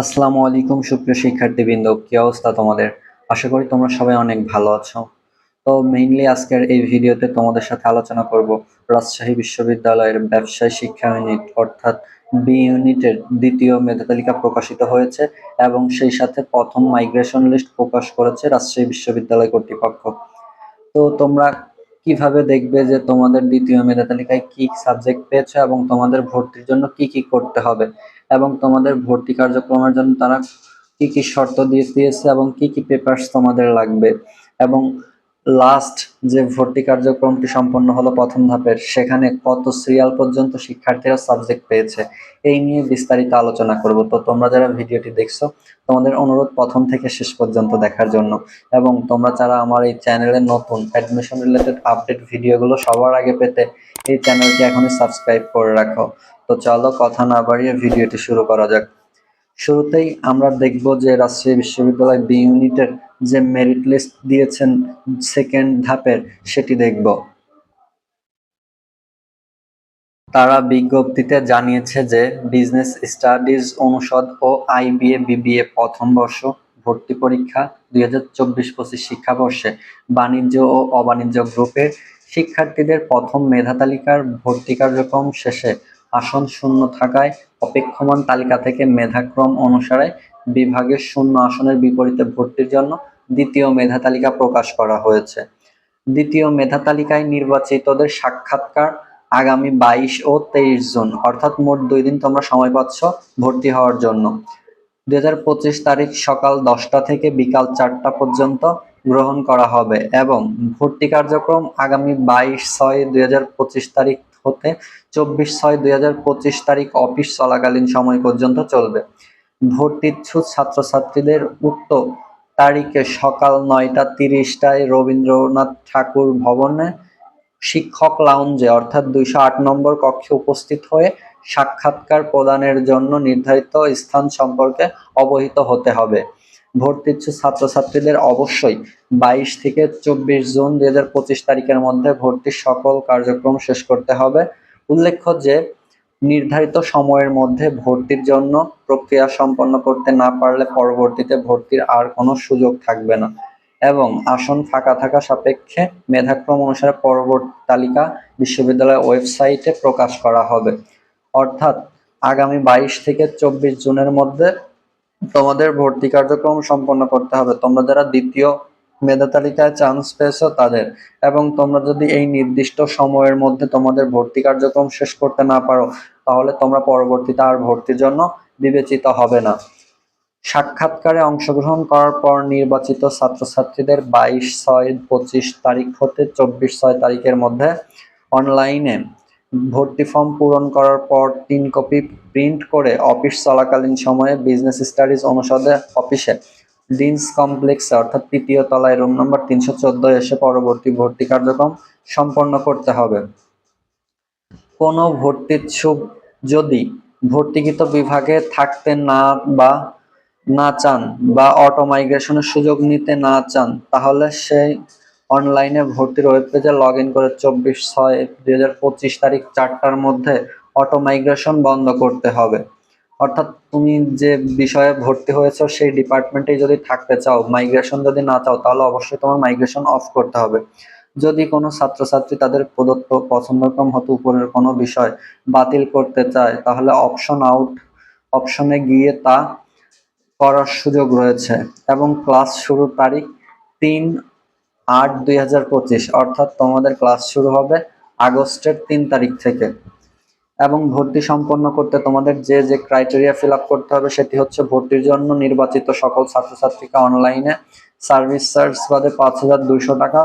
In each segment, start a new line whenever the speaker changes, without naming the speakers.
আসসালামু আলাইকুম, সুপ্রিয় শিক্ষার্থীবৃন্দ। কি অবস্থা তোমাদের? আশা করি তোমরা সবাই অনেক ভালো আছো। তো মেইনলি আজকের এই ভিডিওতে তোমাদের সাথে আলোচনা করব রাজশাহী বিশ্ববিদ্যালয়ের ব্যবসায় শিক্ষা ইউনিট অর্থাৎ বি ইউনিটের দ্বিতীয় মেধা তালিকা প্রকাশিত হয়েছে এবং সেই সাথে প্রথম মাইগ্রেশন লিস্ট প্রকাশ করেছে রাজশাহী বিশ্ববিদ্যালয় কর্তৃপক্ষ। তো তোমরা কীভাবে দেখবে যে তোমাদের দ্বিতীয় মেধা তালিকায় কি সাবজেক্ট পেয়েছ এবং তোমাদের ভর্তির জন্য কি কি করতে হবে? এবং তোমাদের ভর্তি কার্যক্রমের জন্য তারা কি কি শর্ত দিয়ে দিয়েছে এবং কি কি পেপারস তোমাদের লাগবে? এবং লাস্ট যে ভর্তি কার্যক্রমটি সম্পন্ন হলো প্রথম ধাপের, সেখানে কত সিরিয়াল পর্যন্ত শিক্ষার্থীরা সাবজেক্ট পেয়েছে, এই নিয়ে বিস্তারিত আলোচনা করব। তো তোমরা যারা ভিডিওটি দেখছ, তোমাদের অনুরোধ প্রথম থেকে শেষ পর্যন্ত দেখার জন্য। এবং তোমরা যারা আমার এই চ্যানেলে নতুন অ্যাডমিশন রিলেটেড আপডেট ভিডিওগুলো সবার আগে পেতে এই চ্যানেলটি এখনই সাবস্ক্রাইব করে রাখো। তো চলো কথা না বাড়িয়ে ভিডিওটি শুরু করা যাক। শুরুতেই আমরা দেখব যে রাজশাহী বিশ্ববিদ্যালয় বি ইউনিটের যে মেরিট লিস্ট দিয়েছেন সেকেন্ড ধাপের, সেটি দেখব। তারা বিজ্ঞপ্তিতে জানিয়েছে যে বিজনেস স্টাডিজ অনুষদ ও আইবিএ বিবিএ প্রথম বর্ষ ভর্তি পরীক্ষা দুই হাজার চব্বিশ পঁচিশ শিক্ষাবর্ষে বাণিজ্য ও অবাণিজ্য গ্রুপের শিক্ষার্থীদের প্রথম মেধা তালিকার ভর্তি কার্যক্রম শেষে আসন শূন্য থাকায় অপেক্ষমান তালিকা থেকে মেধাক্রম অনুসারে বিভাগের শূন্য আসনের বিপরীতে ভর্তির জন্য দ্বিতীয় মেধা তালিকা প্রকাশ করা হয়েছে। দ্বিতীয় মেধা তালিকায় নির্বাচিতদের সাক্ষাৎকার আগামী বাইশ ও তেইশ জুন, অর্থাৎ মোট দুই দিন তোমরা সময় পাচ্ছ ভর্তি হওয়ার জন্য। দুই হাজার পঁচিশ তারিখ সকাল দশটা থেকে বিকাল চারটা পর্যন্ত গ্রহণ করা হবে এবং ভর্তি কার্যক্রম আগামী বাইশ ছয় দুই তারিখ হতে চব্বিশ ছয় দুই তারিখ অফিস চলাকালীন সময় পর্যন্ত চলবে। ভর্তিচ্ছুক ছাত্রছাত্রীদের উক্ত তারিখে সকাল নয়টা তিরিশটায় রবীন্দ্রনাথ ঠাকুর ভবনে শিক্ষক লাউঞ্জে অর্থাৎ দুইশো আট নম্বর কক্ষে উপস্থিত হয়ে সাক্ষাৎকার প্রদানের জন্য নির্ধারিত স্থান সম্পর্কে অবহিত হতে হবে। ভর্তিচ্ছু ছাত্রছাত্রীদের অবশ্যই বাইশ থেকে চব্বিশ জুন দুই হাজার পঁচিশ তারিখের মধ্যে ভর্তির সকল কার্যক্রম শেষ করতে হবে। উল্লেখ্য যে নির্ধারিত সময়ের মধ্যে ভর্তির জন্য প্রক্রিয়া সম্পন্ন করতে না পারলে পরবর্তীতে ভর্তির আর কোনো সুযোগ থাকবে না এবং আসন ফাঁকা থাকা সাপেক্ষে মেধাক্রম অনুসারে পরবর্তী তালিকা বিশ্ববিদ্যালয়ের ওয়েবসাইটে প্রকাশ করা হবে। অর্থাৎ আগামী বাইশ থেকে চব্বিশ জুনের মধ্যে তোমাদের ভর্তি কার্যক্রম সম্পন্ন করতে হবে। তোমরা যারা দ্বিতীয় মেধা তালিকায় চান্স পেয়েছ তাদের। এবং তোমরা যদি এই নির্দিষ্ট সময়ের মধ্যে তোমাদের ভর্তি কার্যক্রম শেষ করতে না পারো, তাহলে তোমরা পরবর্তীতে আর ভর্তির জন্য বিবেচিত হবে না। সাক্ষাৎকারে অংশগ্রহণ করার পর নির্বাচিত ছাত্রছাত্রীদের বাইশ ছয় পঁচিশ তারিখ হতে চব্বিশ ছয় তারিখের মধ্যে অনলাইনে ভর্তি ফর্ম পূরণ করার পর তিন কপি প্রিন্ট করে অফিস চলাকালীন সময়ে বিজনেস স্টাডিজ অনুষদে অফিসে ডিন্স কমপ্লেক্সে অর্থাৎ তৃতীয় তলায় রুম নম্বর তিনশো চোদ্দ এসে পরবর্তী ভর্তি কার্যক্রম সম্পন্ন করতে হবে। কোনো ভর্তিচ্ছুক যদি ভর্তিকৃত বিভাগে থাকতে না বা না চান বা অটো মাইগ্রেশনের সুযোগ নিতে না চান, তাহলে সেই অনলাইনে ভর্তির ওয়েব পেজে লগ ইন করে চব্বিশ ছয় দুই তারিখ চারটার মধ্যে অটো মাইগ্রেশন বন্ধ করতে হবে। অর্থাৎ তুমি যে বিষয়ে ভর্তি হয়েছ, সেই ডিপার্টমেন্টে যদি থাকতে চাও মাইগ্রেশন যদি না চাও, তাহলে অবশ্যই তোমার মাইগ্রেশন অফ করতে হবে। যদি কোনো ছাত্রছাত্রী তাদের প্রদত্ত পছন্দক্রম হতে, উপরের কোনো বিষয় বাতিল করতে চায়, তাহলে অপশন আউট অপশনে গিয়ে তা করার সুযোগ রয়েছে। এবং ক্লাস শুরুর তারিখ তিন আট দুই অর্থাৎ তোমাদের ক্লাস শুরু হবে আগস্টের তিন তারিখ থেকে। এবং ভর্তি সম্পন্ন করতে তোমাদের যে যে ক্রাইটেরিয়া ফিল করতে হবে সেটি হচ্ছে ভর্তির জন্য নির্বাচিত সকল ছাত্রছাত্রীকে অনলাইনে সার্ভিস চার্জ বাদে পাঁচ হাজার দুইশো টাকা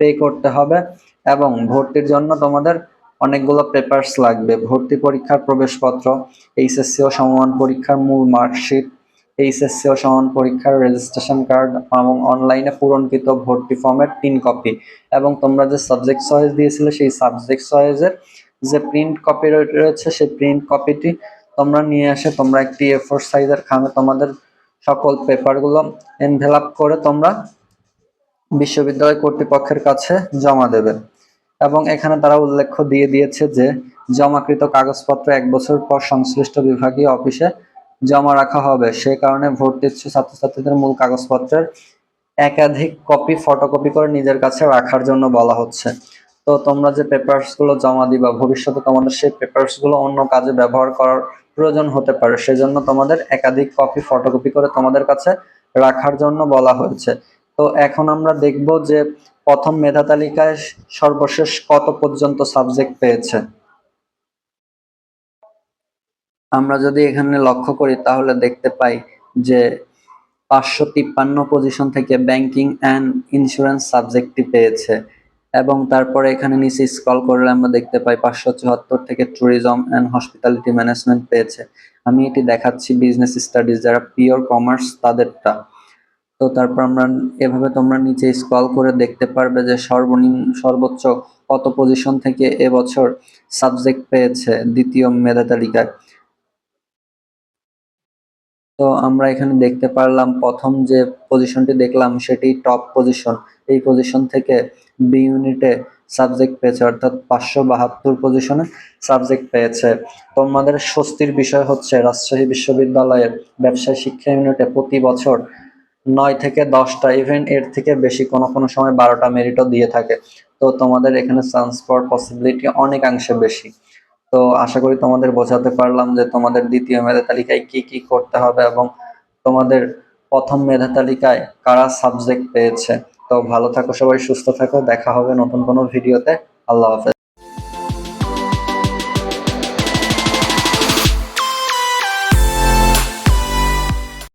পে করতে হবে এবং ভর্তির জন্য তোমাদের অনেকগুলো পেপারস লাগবে। ভর্তি পরীক্ষার প্রবেশপত্র এইচএসসি ও সমমান পরীক্ষার মূল মার্কশিট এইচএসসি ও সমান পরীক্ষার রেজিস্ট্রেশন কার্ড এবং অনলাইনে পূরণকৃত ভর্তি ফর্মের তিন কপি এবং তোমরা যে সাবজেক্ট চয়েস দিয়েছিলে সেই সাবজেক্ট চয়েসের যে প্রিন্ট কপি রয়েছে, সেই প্রিন্ট কপিটি তোমরা নিয়ে এসে তোমরা একটি এ ফোর সাইজের খামে তোমাদের সকল পেপারগুলো এনভেলাপ করে তোমরা বিশ্ববিদ্যালয় কর্তৃপক্ষের কাছে জমা দেবে। এবং এখানে তারা উল্লেখ্য দিয়ে দিয়েছে যে, জমাকৃত কাগজপত্র এক বছর পর সংশ্লিষ্ট বিভাগীয় অফিসে জমা রাখা হবে। সে কারণে ভর্তি ইচ্ছু ছাত্রছাত্রীদের মূল কাগজপত্রের একাধিক কপি ফটোকপি করে নিজের কাছে রাখার জন্য বলা হচ্ছে। তো তোমরা যে পেপারসগুলো জমা দিবা, ভবিষ্যতে তোমাদের সেই পেপারসগুলো অন্য কাজে ব্যবহার করার প্রয়োজন হতে পারে। সেজন্য তোমাদের একাধিক কপি ফটোকপি করে তোমাদের কাছে রাখার জন্য বলা হয়েছে। তো এখন আমরা দেখব যে প্রথম মেধা তালিকায় সর্বশেষ কত পর্যন্ত সাবজেক্ট পেয়েছে। আমরা যদি এখানে লক্ষ্য করি, তাহলে দেখতে পাই যে পাঁচশো তিপ্পান্ন পজিশন থেকে ব্যাংকিং অ্যান্ড ইন্স্যুরেন্স সাবজেক্টটি পেয়েছে। এবং তারপরে এখানে নিচে স্কল করলে আমরা দেখতে পাই পাঁচশো চুয়াত্তর থেকে ট্যুরিজম অ্যান্ড হসপিটালিটি ম্যানেজমেন্ট পেয়েছে। আমি এটি দেখাচ্ছি বিজনেস স্টাডিজ যারা পিওর কমার্স তাদেরটা। তো তারপর আমরা এভাবে তোমরা নিচে স্কল করে দেখতে পারবে যে সর্বনিম্ন, সর্বোচ্চ কত পজিশন থেকে এবছর সাবজেক্ট পেয়েছে দ্বিতীয় মেধা তালিকায়। তো আমরা এখানে দেখতে পারলাম প্রথম যে পজিশনটি দেখলাম সেটি টপ পজিশন এই পজিশন থেকে বি ইউনিটে সাবজেক্ট পেয়েছে, অর্থাৎ পাঁচশো বাহাত্তর পজিশনে সাবজেক্ট পেয়েছে। তোমাদের স্বস্তির বিষয় হচ্ছে রাজশাহী বিশ্ববিদ্যালয়ের ব্যবসায় শিক্ষা ইউনিটে প্রতি বছর নয় থেকে দশটা ইভেন এর থেকে বেশি কোনো কোনো সময় বারোটা মেরিটও দিয়ে থাকে। তো তোমাদের এখানে চান্স পাওয়ার পসিবিলিটি অনেকাংশে বেশি। তো আশা করি তোমাদের বোঝাতে পারলাম যে তোমাদের দ্বিতীয় মেধা তালিকায় কি কি করতে হবে এবং তোমাদের প্রথম মেধা তালিকায় কারা সাবজেক্ট পেয়েছে। তো ভালো থাকো সবাই, সুস্থ থাকো। দেখা হবে নতুন কোনো ভিডিওতে আল্লাহ হাফেজ।